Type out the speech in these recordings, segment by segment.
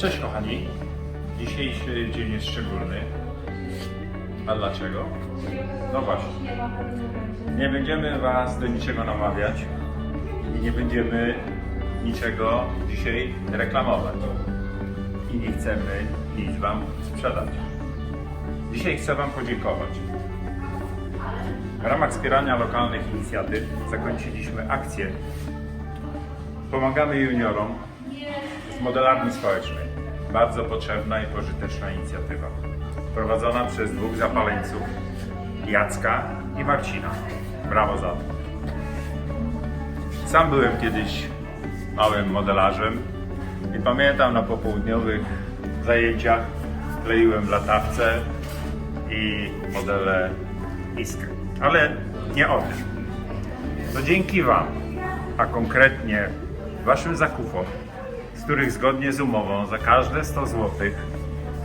Cześć kochani. Dzisiejszy dzień jest szczególny. A dlaczego? No właśnie. Nie będziemy Was do niczego namawiać i nie będziemy niczego dzisiaj reklamować. I nie chcemy nic Wam sprzedać. Dzisiaj chcę Wam podziękować. W ramach wspierania lokalnych inicjatyw zakończyliśmy akcję Pomagamy juniorom z modelarni społecznej. Bardzo potrzebna i pożyteczna inicjatywa. Prowadzona przez dwóch zapaleńców, Jacka i Marcina. Brawo za to. Sam byłem kiedyś małym modelarzem i pamiętam na popołudniowych zajęciach kleiłem latawce i modele Iskry. Ale nie o tym. To dzięki Wam, a konkretnie Waszym zakupom, których zgodnie z umową za każde 100 zł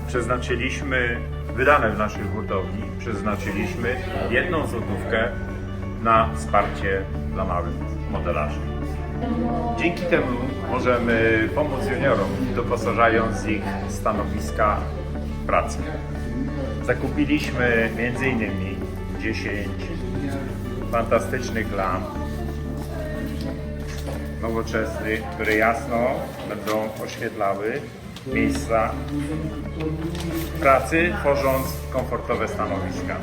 przeznaczyliśmy, wydane w naszej hurtowni, przeznaczyliśmy jedną złotówkę na wsparcie dla małych modelarzy. Dzięki temu możemy pomóc juniorom, doposażając ich stanowiska pracy. Zakupiliśmy m.in. 10 fantastycznych lamp nowoczesnych, które jasno będą oświetlały miejsca pracy, tworząc komfortowe stanowiska.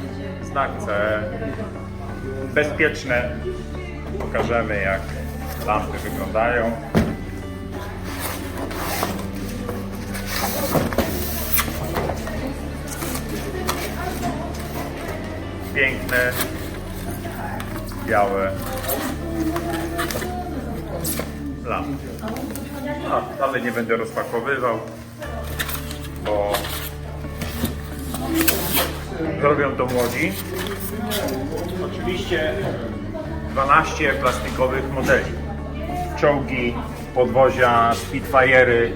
Znak C, bezpieczne. Pokażemy jak lampy wyglądają. Piękne, białe lampy. A, ale nie będę rozpakowywał, bo zrobią to młodzi. Oczywiście 12 plastikowych modeli. Czołgi, podwozia, Spitfire'y,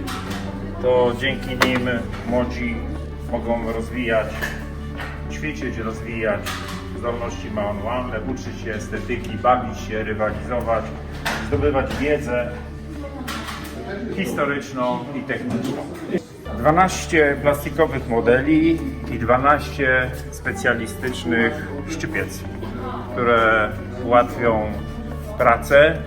to dzięki nim młodzi mogą rozwijać, ćwiczyć, rozwijać zdolności manualne, uczyć się estetyki, bawić się, rywalizować, zdobywać wiedzę historyczną i techniczną. 12 plastikowych modeli i 12 specjalistycznych szczypiec, które ułatwią pracę.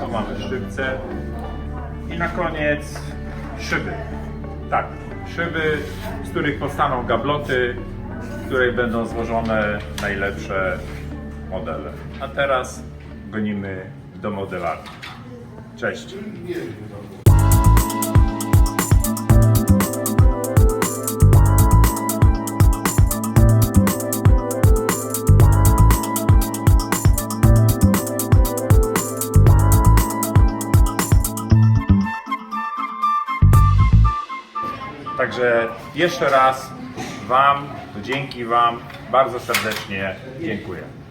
Tu mamy szybce. I na koniec szyby. Tak, szyby, z których powstaną gabloty, w której będą złożone najlepsze modele. A teraz gonimy do modelarni. Cześć! Także jeszcze raz Wam, dzięki Wam bardzo serdecznie dziękuję.